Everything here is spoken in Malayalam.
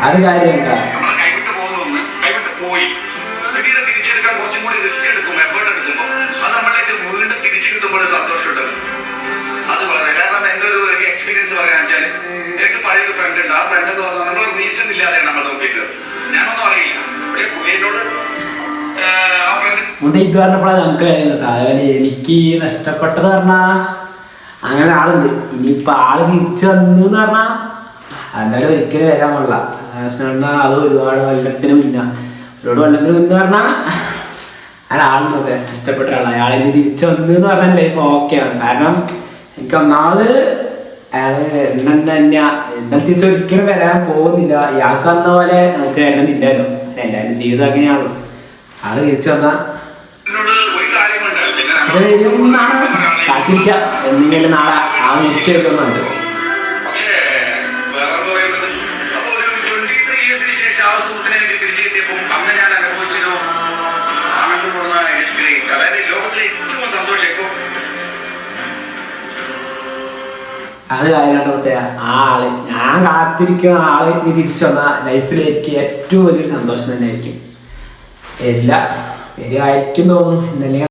അത് കാര്യമില്ല എക്സ്പീരിയൻസ് പറയാന്ന് വെച്ചാൽ എനിക്ക് പഴയൊരു ഫ്രണ്ട് ഉണ്ട്. ആ ഫ്രണ്ട് എന്ന് പറഞ്ഞാൽ നമ്മൾ റീസൺ ഇല്ലാതെയാണ് നമ്മൾ നോക്കിയത് ഞാനൊന്നും അറിയില്ല. പക്ഷെ പുള്ളിയോട് ഇത് പറഞ്ഞപ്പോഴാണ് നമുക്ക് കഴിയുന്നത് അതുപോലെ എനിക്ക് നഷ്ടപ്പെട്ടത് പറഞ്ഞാ അങ്ങനെ ആളുണ്ട്. ഇനിയിപ്പൊ ആൾ തിരിച്ചു വന്നു എന്ന് പറഞ്ഞാ എന്തായാലും ഒരിക്കലും വരാൻ പാടില്ല. പറഞ്ഞാൽ അത് ഒരുപാട് കൊല്ലത്തിന് മുന്നേ. ഒരുപാട് കൊല്ലത്തിന് മുന്നേ പറഞ്ഞാ അയാളുണ്ട് ഇഷ്ടപ്പെട്ട ആളാണ് അയാൾ ഇനി തിരിച്ചു വന്നു എന്ന് പറഞ്ഞാൽ ലൈഫ് ഓക്കെയാണ് കാരണം എനിക്ക് ഒന്നാമത് അയാൾ എണ്ണം തന്നെയാ. എണ്ണം തിരിച്ച് ഒരിക്കലും വരാൻ പോകുന്നില്ല. ഇയാൾക്ക് വന്ന പോലെ നമുക്ക് വരണമെന്നില്ലല്ലോ. എല്ലാവരും ജീവിതം അങ്ങനെയാണല്ലോ. ആൾ തിരിച്ചു വന്നാൽ എന്നോട് ഒരു കാര്യമുണ്ട്. പിന്നെ പക്ഷെ വരുമെന്നാണ് കാത്തിരിക്കാം. എന്തെങ്കിലും നാളെ ആ നിശ്ചയിക്കുന്നുണ്ട് ഇയേഴ്സിന് ശേഷം ആ സുഹൃത്തിനെ എനിക്ക് തിരിച്ചു കിട്ടിയപ്പോൾ അന്ന് ഞാൻ അനുഭവിച്ചൊരു ആനന്ദപൂർണ ഗ്രേറ്റ് അതായത് ലോകത്തിലെ ഏറ്റവും സന്തോഷം. ഇപ്പൊ അത് കാര്യമായിട്ട് ആ ആൾ ഞാൻ കാത്തിരിക്കുന്ന ആൾ ഇനി തിരിച്ചു വന്ന ലൈഫിലേക്ക് ഏറ്റവും വലിയൊരു സന്തോഷം തന്നെ ആയിരിക്കും എല്ലാ വരികയായിരിക്കും തോന്നുന്നു. എന്നല്ലെങ്കിൽ